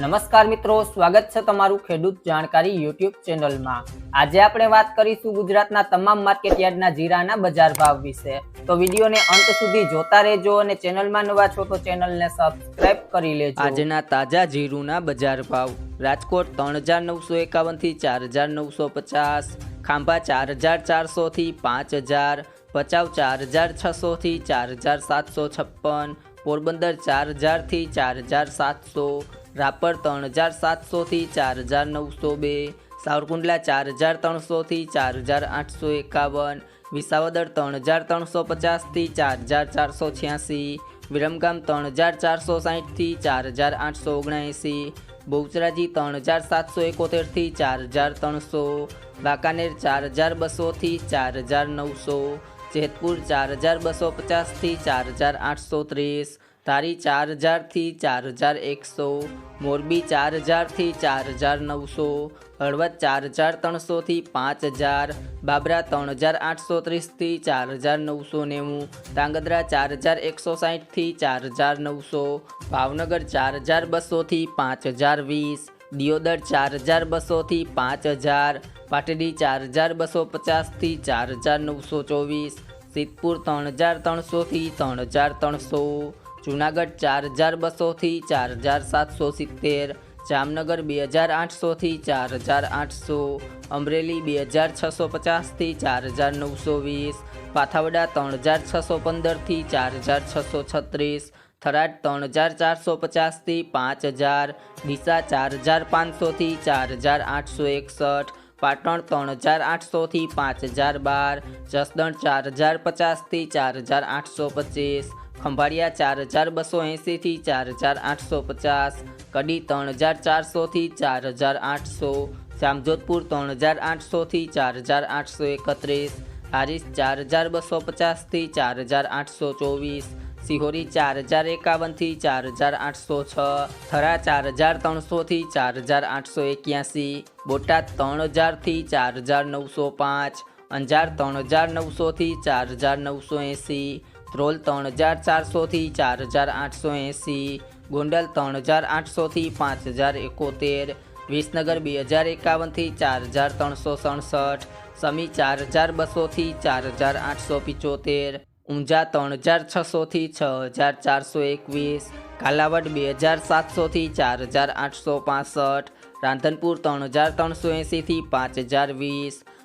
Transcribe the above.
નમસ્કાર મિત્રો, સ્વાગત છે તમારું ખેડૂત જાણકારી યુટ્યુબ ચેનલમાં. આજે આપણે વાત કરીશું ગુજરાતના તમામ માર્કેટ યાર્ડના જીરાના બજાર ભાવ વિશે. તો વિડીયોને અંત સુધી જોતા રહેજો અને ચેનલમાં નવા છો તો ચેનલને સબસ્ક્રાઇબ કરી લેજો. આજના તાજા જીરુના બજાર ભાવ. રાજકોટ ત્રણ હજાર નવસો એકાવનથી ચાર હજાર નવસો પચાસ, ખાંભા ચાર હજાર ચારસોથી પાંચ હજાર, ભચાઉ ચાર હજાર છસોથી ચાર હજાર સાતસો છપ્પન, પોરબંદર ચાર હજારથી ચાર હજાર સાતસો રાપર ત્રણ હજાર સાતસોથી ચાર હજાર નવસો બે સાવરકુંડલા ચાર હજાર ત્રણસોથી ચાર હજાર આઠસો એકાવન વિસાવદર ત્રણ હજાર ત્રણસો પચાસથી ચાર હજાર ચારસો છ્યાસી વિરમગામ ત્રણ હજાર ચારસો સાહીઠથી ચાર હજાર આઠસો ઓગણએંસી બહુચરાજી ત્રણ હજાર સાતસો એકોતેરથી ચાર હજાર ત્રણસો વાંકાનેર ચાર હજાર બસોથી ચાર હજાર નવસો જેતપુર ચાર હજાર બસો પચાસથી ચાર હજાર આઠસો ત્રીસ ધારી ચાર હજારથી ચાર હજાર એકસો મોરબી ચાર હજારથી ચાર હજાર નવસો હળવદ ચાર હજાર ત્રણસોથી પાંચ હજાર બાબરા ત્રણ હજાર આઠસો ત્રીસથી ચાર હજાર નવસો નેવું ધાંગધ્રા ચાર હજાર એકસો સાહીઠથી ચાર હજાર નવસો ભાવનગર ચાર હજાર બસોથી પાંચ હજાર વીસ દિયોદર ચાર હજાર બસોથી પાંચ હજાર પાટડી ચાર હજાર બસો પચાસથી ચાર હજાર નવસો ચોવીસ સિદ્ધપુર ત્રણ હજાર ત્રણસોથી ત્રણ હજાર ત્રણસો જુનાગઢ ચાર હજાર બસોથી ચાર હજાર સાતસો સિત્તેર, જામનગર બે હજાર આઠસોથી ચાર હજાર આઠસો, અમરેલી બે હજાર છસો પચાસથી ચાર હજાર નવસો વીસ, પાથાવડા ત્રણ હજાર છસો પંદરથી ચાર હજાર છસો છત્રીસ, થરાદ ત્રણ હજાર ચારસો પચાસથી પાંચ હજાર, ડીસા ચાર હજાર પાંચસોથી ચાર હજાર આઠસો એકસઠ, પાટણ ત્રણ હજાર આઠસોથી પાંચ હજાર બાર, જસદણ ચાર હજાર પચાસથી ચાર હજાર આઠસો પચીસ ખંભાળિયા ચાર હજાર બસો એંસીથી ચાર હજાર આઠસો પચાસ કડી ત્રણ હજાર ચારસોથી ચાર હજાર આઠસો જામજોધપુર ત્રણ હજાર આઠસોથી ચાર હજાર આઠસો એકત્રીસ હારીસ ચાર હજાર બસો પચાસથી ચાર હજાર આઠસો ચોવીસ સિહોરી ચાર હજાર એકાવનથી ચાર હજાર આઠસો છ થરા ચાર હજાર ત્રણસોથી ચાર હજાર આઠસો એક્યાસી બોટાદ ત્રણ હજારથી ચાર હજાર નવસો પાંચ અંજાર ત્રણ હજાર નવસોથી ચાર હજાર નવસો એંસી ધ્રોલ ત્રણ હજાર ચારસોથી ચાર હજાર આઠસો એંસી, ગોંડલ ત્રણ હજાર આઠસોથી પાંચ હજાર એકોતેર, વિસનગર બે હજાર એકાવનથી ચાર હજાર ત્રણસો સડસઠ, સમી ચાર હજાર બસોથી ચાર હજાર આઠસો પિચોતેર, ઊંઝા ત્રણ હજાર છસોથી છ હજાર ચારસો એકવીસ, કાલાવડ બે હજાર સાતસોથી ચાર હજાર આઠસો પાસઠ, રાંધનપુર ત્રણ હજાર ત્રણસો એંસીથી પાંચ હજાર વીસ